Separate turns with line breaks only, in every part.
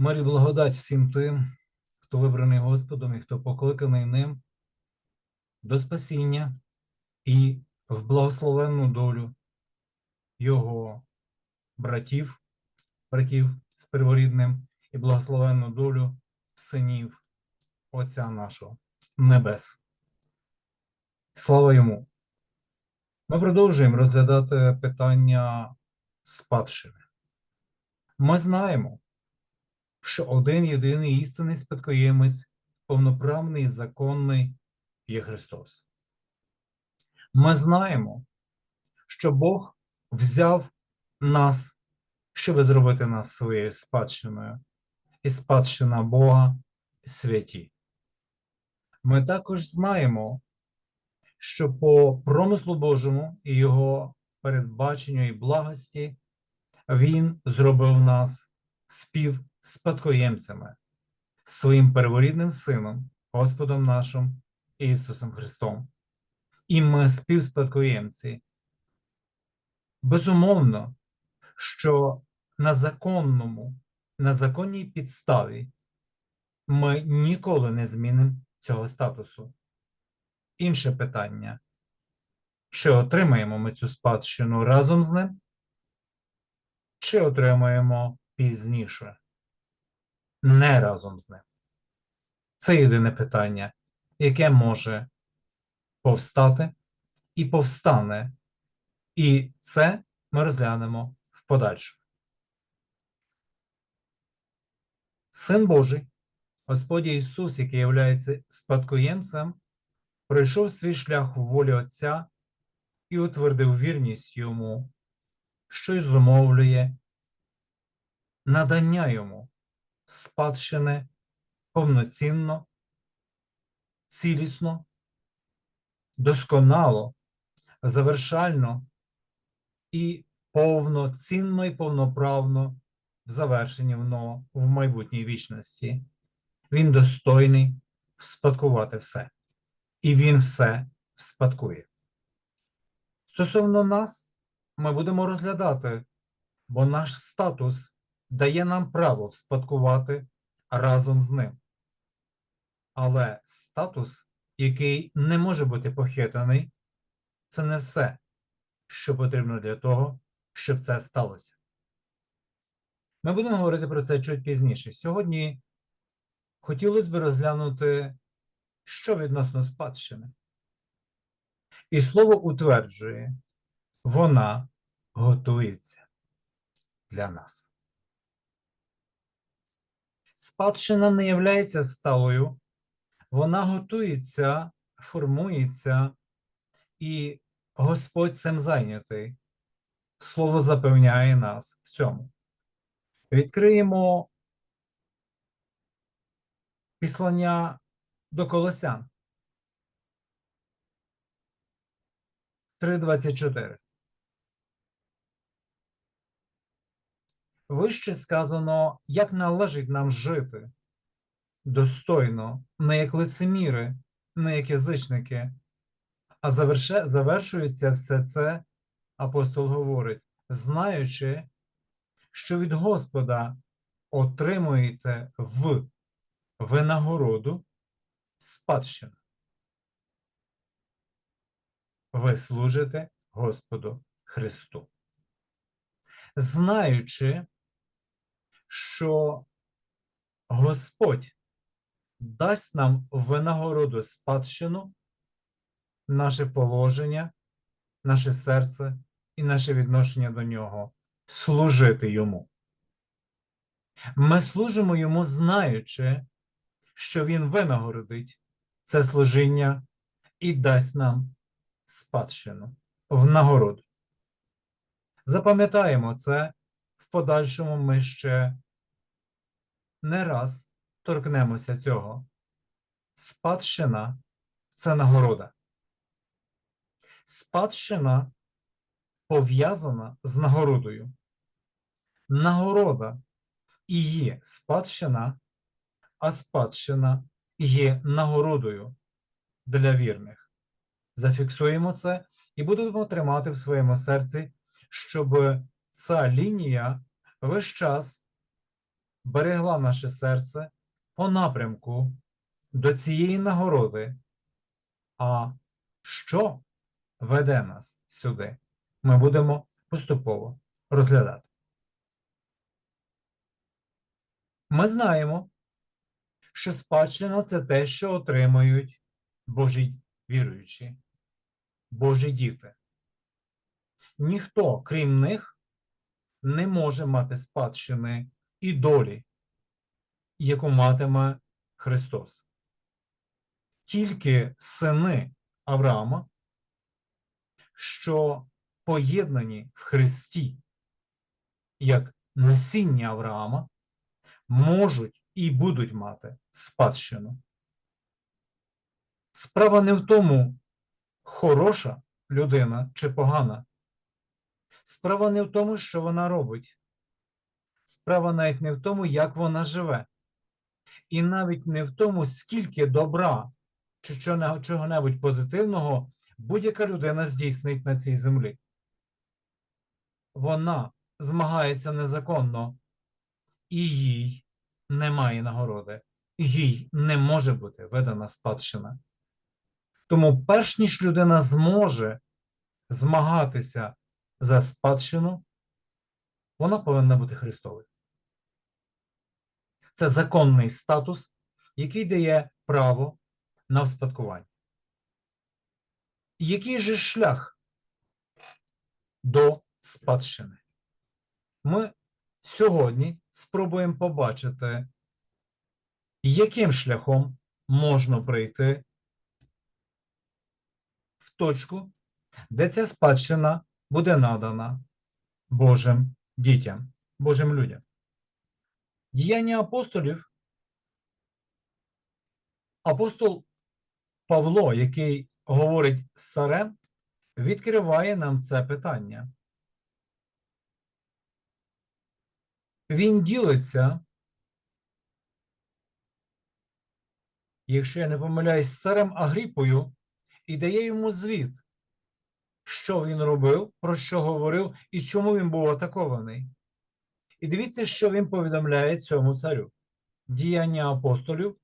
Мир і благодать всім тим, хто вибраний Господом і хто покликаний ним до спасіння і в благословенну долю його братів, братів з перворідним і благословенну долю синів Отця нашого Небес. Слава йому! Ми продовжуємо розглядати питання спадщини. Ми знаємо, що один єдиний істинний спадкоємець, повноправний законний є Христос. Ми знаємо, що Бог взяв нас, щоб зробити нас своєю спадщиною, і спадщина Бога святі. Ми також знаємо, що по промислу Божому і Його передбаченню і благості Він зробив нас співспадкоємцями своїм перворідним Сином, Господом нашим Ісусом Христом. І ми співспадкоємці. Безумовно, що на законному, на законній підставі ми ніколи не змінимо цього статусу. Інше питання: чи отримаємо ми цю спадщину разом з ним, чи отримаємо пізніше, не разом з ним? Це єдине питання, яке може повстати і повстане, і це ми розглянемо в подальшому. Син Божий, Господь Ісус, який є спадкоємцем, пройшов свій шлях у волі Отця і утвердив вірність йому, що й зумовлює надання йому спадщини повноцінно, цілісно, досконало, завершально і повноцінно і повноправно в завершенні воно в майбутній вічності. Він достойний вспадкувати все і він все спадкує. Стосовно нас, ми будемо розглядати, бо наш статус дає нам право вспадкувати разом з ним. Але статус, який не може бути похитаний, це не все, що потрібно для того, щоб це сталося. Ми будемо говорити про це чуть пізніше. Сьогодні хотілося б розглянути що відносно спадщини. І слово утверджує, вона готується для нас. Спадщина не являється сталою, вона готується, формується, і Господь цим зайнятий. Слово запевняє нас в цьому. Відкриємо післання до Колосян. 3.24. Вище сказано, як належить нам жити достойно, не як лицеміри, не як язичники. А заверше, завершується все це, апостол говорить, знаючи, що від Господа отримуєте в винагороду спадщина. Ви служите Господу Христу. Знаючи, що Господь дасть нам винагороду спадщину, наше положення, наше серце і наше відношення до нього служити йому. Ми служимо йому, знаючи, що Він винагородить це служіння і дасть нам спадщину в нагороду. Запам'ятаємо це, подальшому ми ще не раз торкнемося цього. Спадщина це нагорода. Спадщина пов'язана з нагородою. Нагорода і є спадщина а спадщина є нагородою для вірних. Зафіксуємо це і будемо тримати в своєму серці, щоб ця лінія весь час берегла наше серце по напрямку до цієї нагороди. А що веде нас сюди? Ми будемо поступово розглядати. Ми знаємо, що спадщина це те, що отримують Божі віруючі, Божі діти. Ніхто, крім них, не може мати спадщини і долі, яку матиме Христос. Тільки сини Авраама, що поєднані в Христі як насіння Авраама, можуть і будуть мати спадщину. Справа не в тому, хороша людина чи погана. Справа не в тому, що вона робить. Справа навіть не в тому, як вона живе. І навіть не в тому, скільки добра чи чого- чого-небудь позитивного будь-яка людина здійснить на цій землі. Вона змагається незаконно, і їй немає нагороди, їй не може бути видана спадщина. Тому, перш ніж людина зможе змагатися за спадщину, вона повинна бути Христовою. Це законний статус, який дає право на вспадкування. Який же шлях до спадщини? Ми сьогодні спробуємо побачити, яким шляхом можна прийти в точку, де ця спадщина буде надана Божим дітям, Божим людям. Діяння апостолів. Апостол Павло, який говорить з царем, відкриває нам це питання. Він ділиться, якщо я не помиляюсь, з царем Агріпою і дає йому звіт, що він робив, про що говорив і чому він був атакований. І дивіться, що він повідомляє цьому царю. Діяння апостолів,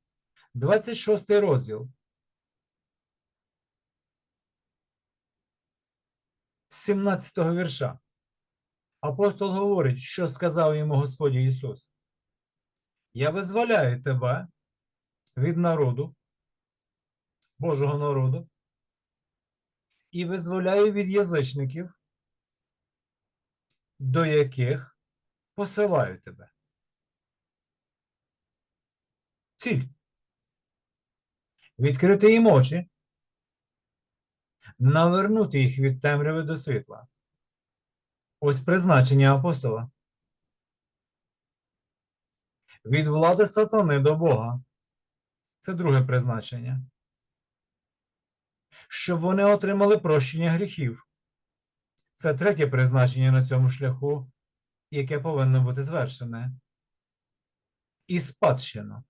26 розділ. З 17 вірша. Апостол говорить, що сказав йому Господь Ісус. Я визволяю тебе від народу, Божого народу, і визволяю від язичників, до яких посилаю тебе. Ціль. Відкрити їм очі, навернути їх від темряви до світла. Ось призначення апостола. Від влади сатани до Бога. Це друге призначення. Щоб вони отримали прощення гріхів. Це третє призначення на цьому шляху, яке повинно бути звершене. І спадщину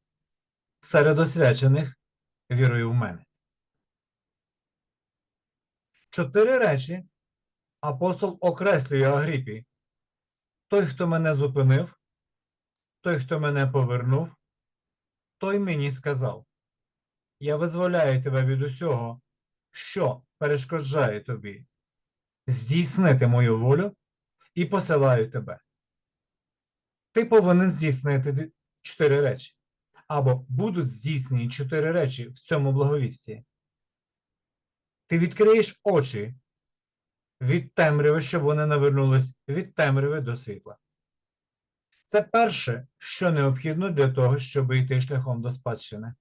серед освячених вірою в мене. Чотири речі апостол окреслює Агріпі. Той, хто мене зупинив, той, хто мене повернув, той мені сказав: Я визволяю тебе від усього, що перешкоджає тобі здійснити мою волю і посилаю тебе. Ти повинен здійснити чотири речі. Або будуть здійснені чотири речі в цьому благовісті. Ти відкриєш очі від темряви, щоб вони навернулись від темряви до світла. Це перше, що необхідно для того, щоб йти шляхом до спадщини.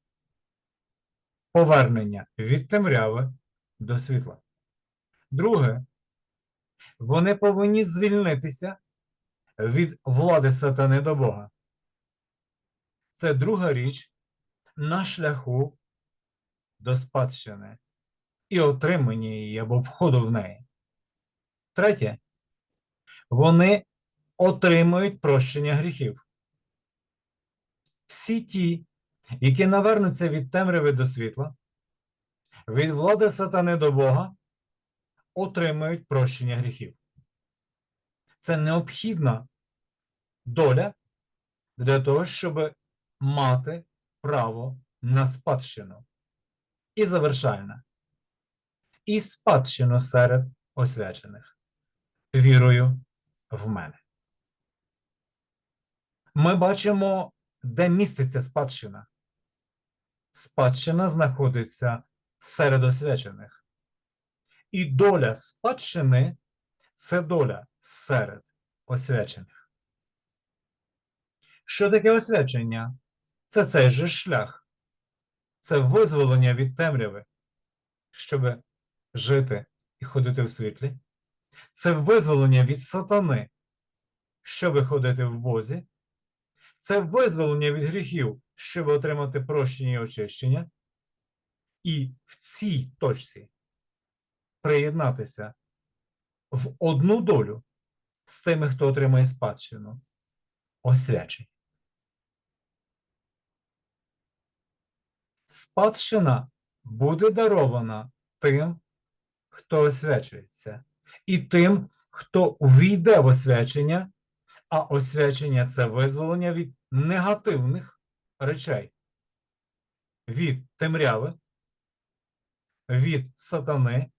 Повернення від темряви до світла. Друге, вони повинні звільнитися від влади сатани до Бога. Це друга річ на шляху до спадщини і отримання її або входу в неї. Третє, вони отримують прощення гріхів. Всі ті, які навернуться від темряви до світла, від влади сатани до Бога, отримують прощення гріхів. Це необхідна доля для того, щоб мати право на спадщину. І завершальне. І спадщину серед освячених. Вірою в мене. Ми бачимо, де міститься спадщина. Спадщина знаходиться серед освячених. І доля спадщини це доля серед освячених. Що таке освячення? Це цей же шлях, це визволення від темряви, щоб жити і ходити в світлі. Це визволення від сатани, щоб ходити в Бозі. Це визволення від гріхів, щоб отримати прощення і очищення. І в цій точці приєднатися в одну долю з тими, хто отримає спадщину, освячень. Спадщина буде дарована тим, хто освячується, і тим, хто увійде в освячення, а освячення це визволення від негативних речей, від темряви, від сатани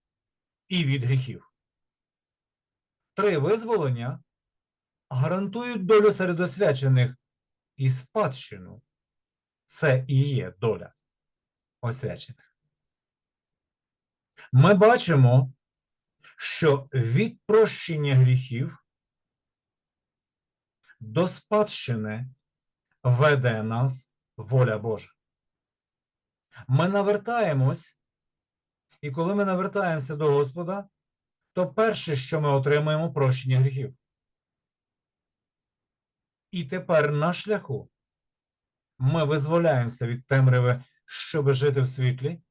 і від гріхів. Три визволення гарантують долю серед освячених і спадщину. Це і є доля освячених. Ми бачимо, що від прощення гріхів до спадщини веде нас воля Божа. Ми навертаємось, і коли ми навертаємося до Господа, то перше, що ми отримуємо прощення гріхів. І тепер на шляху ми визволяємося від темряви, щоб жити в світлі.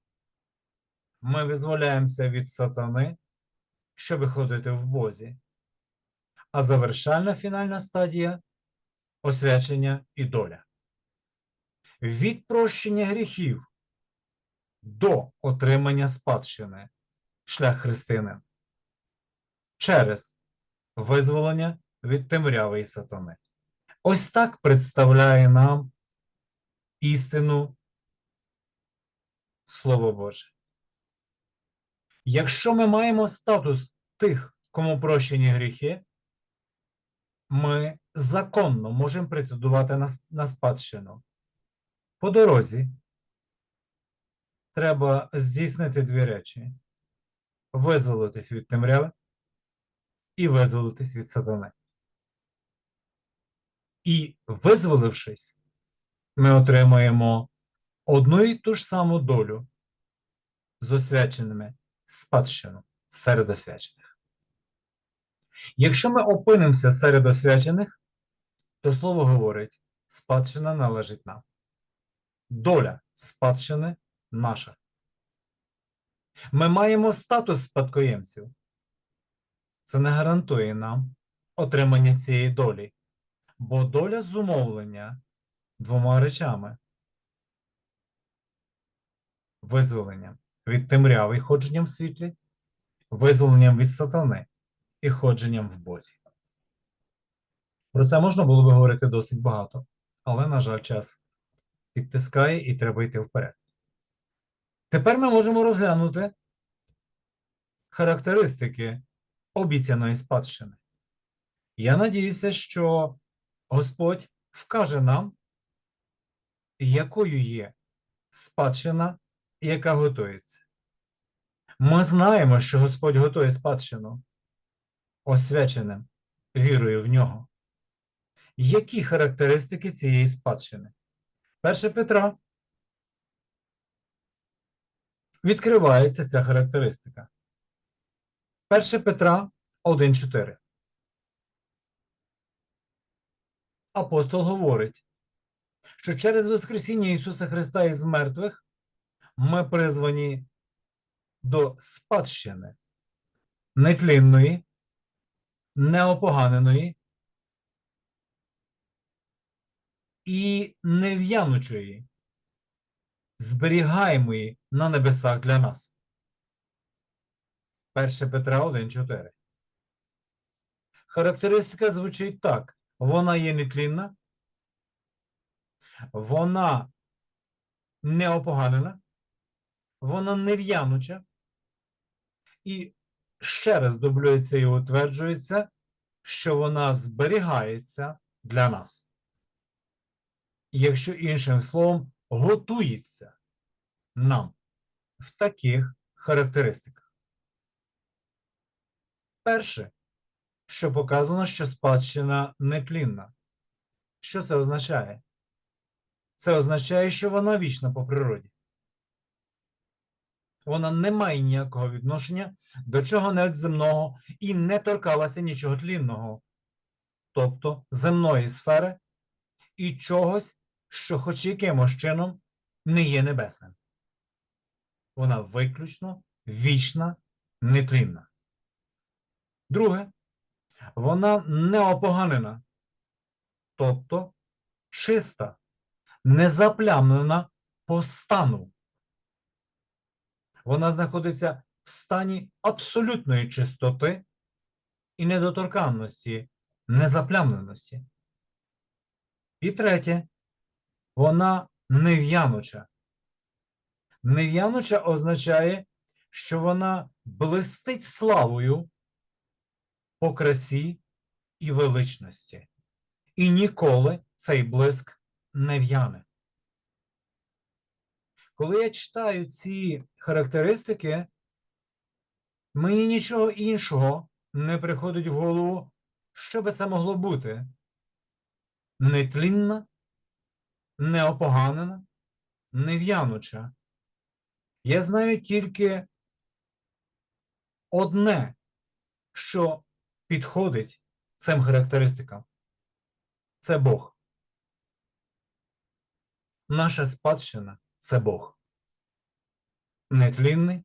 Ми визволяємося від сатани, щоб ходити в Бозі. А завершальна фінальна стадія освячення і доля. Від прощення гріхів до отримання спадщини шлях христини через визволення від темряви і сатани. Ось так представляє нам істину Слово Боже. Якщо ми маємо статус тих, кому прощені гріхи, ми законно можемо претендувати на, на спадщину. По дорозі треба здійснити дві речі: визволитись від темряви і визволитись від сатани. І визволившись, ми отримаємо одну і ту ж саму долю з освяченими спадщину серед освячених. Якщо ми опинимося серед освячених, то слово говорить: спадщина належить нам. Доля спадщини наша. Ми маємо статус спадкоємців. Це не гарантує нам отримання цієї долі, бо доля зумовлення двома речами: визволенням від темряви і ходженням в світлі, визволенням від сатани і ходженням в Бозі. Про це можна було би говорити досить багато, але, на жаль, час підтискає і треба йти вперед. Тепер ми можемо розглянути характеристики обіцяної спадщини. Я надіюся, що Господь вкаже нам, якою є спадщина, яка готується. Ми знаємо, що Господь готує спадщину освяченим вірою в нього. Які характеристики цієї спадщини? Перше Петра відкривається ця характеристика. 1 Петра 1.4. Апостол говорить, що через Воскресіння Ісуса Христа із мертвих ми призвані до спадщини нетлінної, неопоганеної і нев'янучої, зберігаємої на небесах для нас. 1 Петра 1.4. Характеристика звучить так: вона є нетлінна, Вона неопоганена, вона нев'януча, і ще раз дублюється і утверджується, що вона зберігається для нас. Якщо іншим словом, готується нам в таких характеристиках. Перше, що показано, що спадщина нетлінна. Що це означає? Це означає, що вона вічна по природі. Вона не має ніякого відношення до чого-небудь земного і не торкалася нічого тлінного, тобто земної сфери і чогось, що хоч якимось чином не є небесним. Вона виключно вічна, нетлінна. Друге, вона неопоганена, тобто чиста, незаплямлена по стану. Вона знаходиться в стані абсолютної чистоти і недоторканності, незаплямленості. І третє, вона нев'януча. Нев'януча означає, що вона блистить славою по красі і величності. І ніколи цей блиск не в'яне. Коли я читаю ці характеристики, мені нічого іншого не приходить в голову, що би це могло бути. Нетлінна, неопоганена, нев'януча. Я знаю тільки одне, що підходить цим характеристикам. Це Бог. Наша спадщина це Бог. Нетлінний,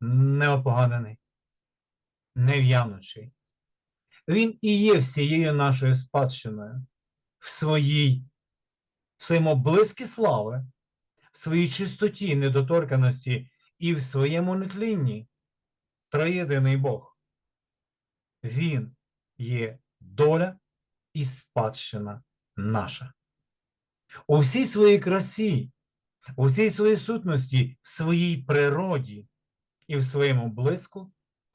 неопоганений, нев'янучий. Він і є всією нашою спадщиною в своїй в своєму блискі слави, в своїй чистоті, недоторканості і в своєму нетлінні троєдиний Бог. Він є доля і спадщина наша. У всій своїй красі, у всій своїй сутності, в своїй природі і в своєму блиску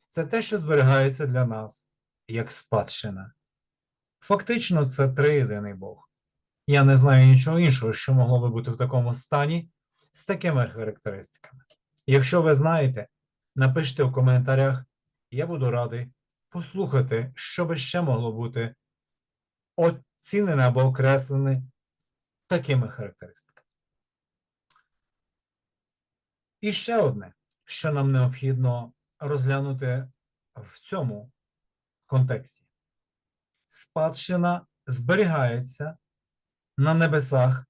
це те, що зберігається для нас як спадщина. Фактично, це триєдиний Бог. Я не знаю нічого іншого, що могло би бути в такому стані з такими характеристиками. Якщо ви знаєте, напишіть у коментарях, я буду радий послухати, що би ще могло бути оцінене або окреслене такими характеристиками. І ще одне, що нам необхідно розглянути в цьому контексті. Спадщина зберігається на небесах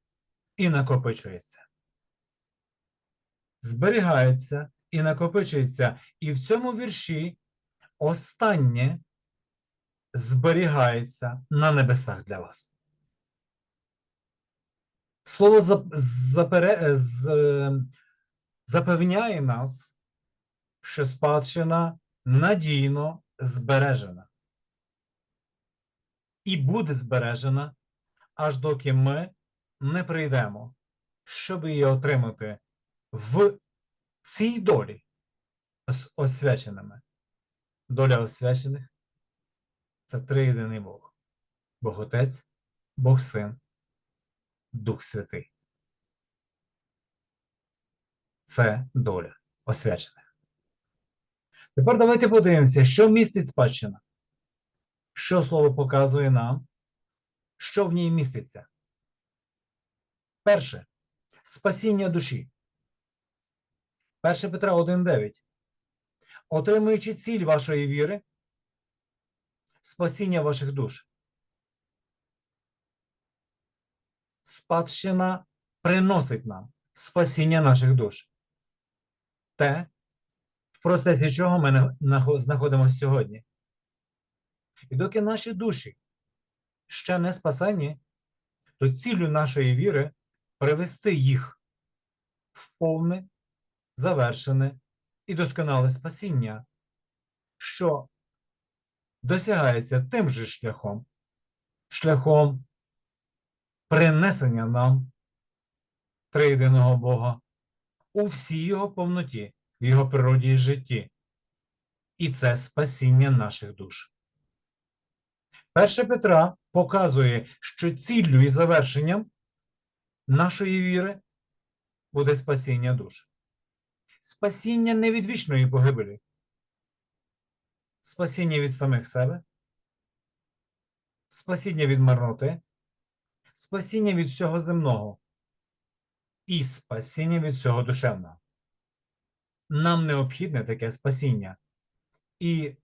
і накопичується. Зберігається і накопичується. І в цьому вірші останнє зберігається на небесах для вас. Слово запере- з- запевняє нас, що спадщина надійно збережена. І буде збережена, аж доки ми не прийдемо, щоб її отримати в цій долі з освяченими. Доля освячених це триєдиний Бог. Бог Отець, Бог Син, Дух Святий. Це доля освячених. Тепер давайте подивимося, що містить спадщина. Що слово показує нам, що в ній міститься. Перше спасіння душі. 1 Петра 1,9. Отримуючи ціль вашої віри, спасіння ваших душ. Спадщина приносить нам спасіння наших душ. Те, в процесі чого ми знаходимося сьогодні. І доки наші душі ще не спасені, то ціллю нашої віри привести їх в повне, завершене і досконале спасіння, що досягається тим же шляхом, шляхом принесення нам триєдиного Бога у всій його повноті, в його природі і житті. І це спасіння наших душ. Перше Петра показує, що ціллю і завершенням нашої віри буде спасіння душ. Спасіння не від вічної погибелі, спасіння від самих себе, спасіння від марноти, спасіння від всього земного і спасіння від всього душевного. Нам необхідне таке спасіння. І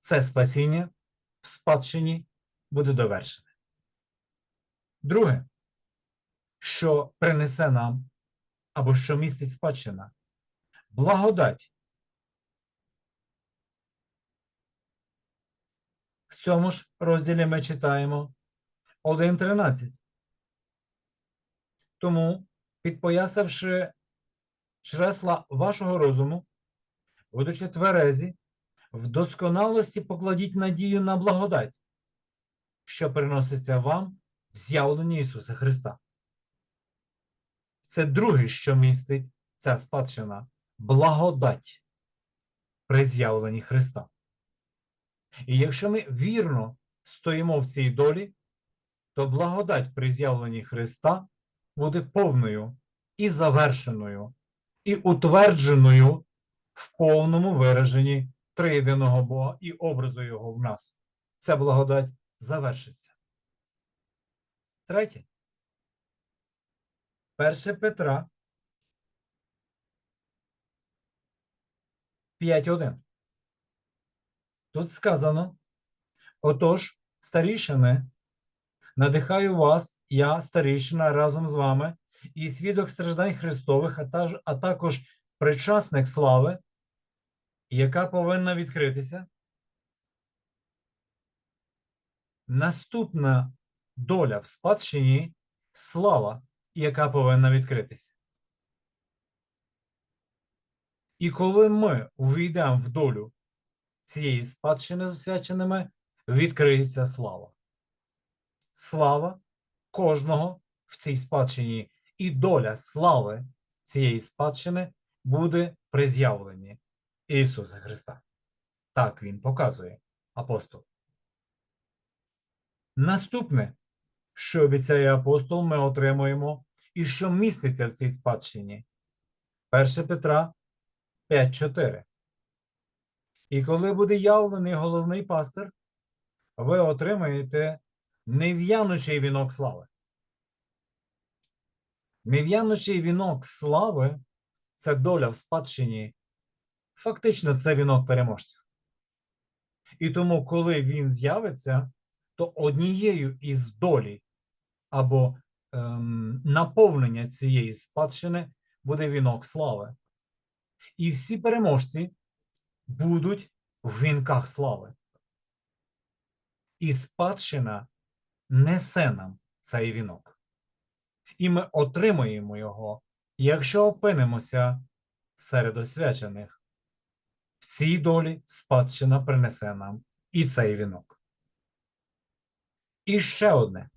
це спасіння в спадщині буде довершене. Друге, що принесе нам або що містить спадщина благодать. В цьому ж розділі ми читаємо 1.13. Тому, підпоясавши чресла вашого розуму, будучи тверезі, в досконалості покладіть надію на благодать, що приноситься вам в з'явленні Ісуса Христа. Це друге, що містить ця спадщина благодать при з'явленні Христа. І якщо ми вірно стоїмо в цій долі, то благодать при з'явленні Христа буде повною і завершеною, і утвердженою в повному вираженні триєдиного Бога і образу Його в нас. Ця благодать завершиться. Третє. Перше Петра 5.1. Тут сказано: Отож, старішини, надихаю вас, я, старішина, разом з вами, і свідок страждань Христових, а, також причасник слави, яка повинна відкритися. Наступна доля в спадщині слава, яка повинна відкритися. І коли ми увійдемо в долю цієї спадщини з освяченими, відкриється слава. Слава кожного в цій спадщині, і доля слави цієї спадщини буде при з'явленні Ісуса Христа. Так Він показує апостол. Наступне, що обіцяє апостол, ми отримуємо і що міститься в цій спадщині. 1 Петра 5.4. І коли буде явлений головний пастир, ви отримаєте нев'янучий вінок слави. Нев'янучий вінок слави це доля в спадщині. Фактично, це вінок переможців. І тому, коли він з'явиться, то однією із долі або ем, наповнення цієї спадщини буде вінок слави. І всі переможці будуть в вінках слави. І спадщина несе нам цей вінок. І ми отримаємо його, якщо опинимося серед освячених. В цій долі спадщина принесе нам і цей вінок. І ще одне,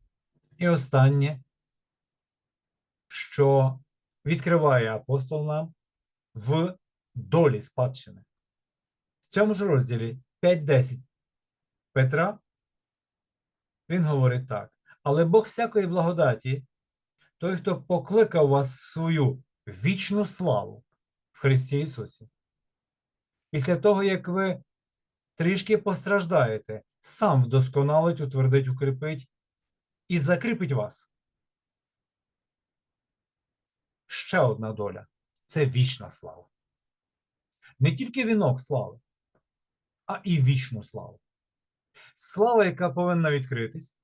і останнє, що відкриває апостол нам в долі спадщини. В цьому ж розділі 5.10 Петра він говорить так: але Бог всякої благодаті, той, хто покликав вас в свою вічну славу в Христі Ісусі. Після того, як ви трішки постраждаєте, сам вдосконалить, утвердить, укріпить і закріпить вас. Ще одна доля це вічна слава. Не тільки вінок слави, а і вічну славу. Слава, яка повинна відкритись,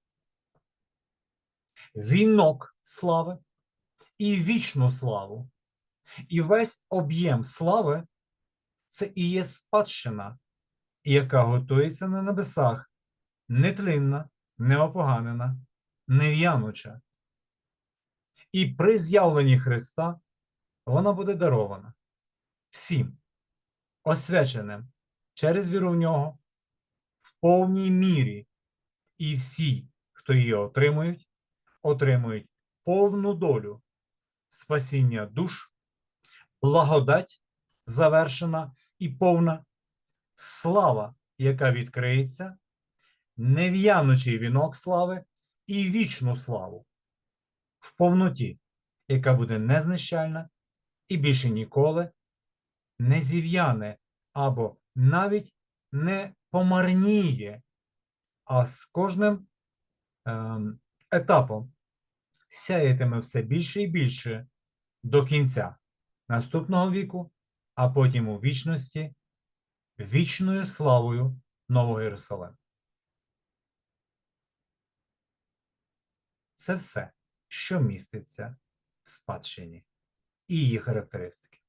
вінок слави і вічну славу. І весь об'єм слави це і є спадщина, яка готується на небесах, нетлінна, неопоганена, нев'януча. І при з'явленні Христа вона буде дарована всім освяченим через віру в нього в повній мірі, і всі, хто її отримують, отримують повну долю спасіння душ, благодать завершена і повна, слава, яка відкриється, нев'янучий вінок слави і вічну славу в повноті, яка буде незнищальна і більше ніколи не зів'яне або навіть не помарніє, а з кожним ем, етапом сяятиме все більше і більше до кінця наступного віку, а потім у вічності вічною славою Нового Єрусалиму. Це все, що міститься в спадщині і її характеристики.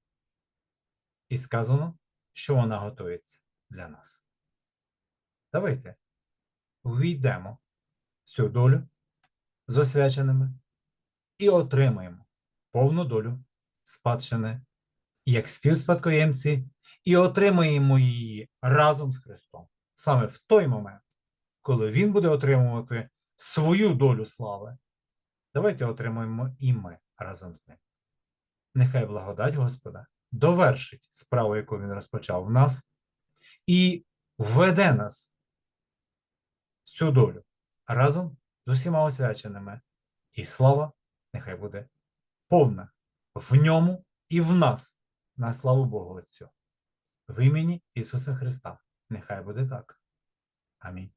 І сказано, що вона готується для нас. Давайте увійдемо в цю долю з освяченими і отримаємо повну долю спадщини як співспадкоємці, і отримаємо її разом з Христом. Саме в той момент, коли Він буде отримувати свою долю слави, давайте отримаємо і ми разом з ним. Нехай благодать Господа довершить справу, яку Він розпочав в нас, і введе нас в цю долю разом з усіма освяченими. І слава нехай буде повна в ньому і в нас, на славу Богу Отцю. В імені Ісуса Христа. Нехай буде так. Амінь.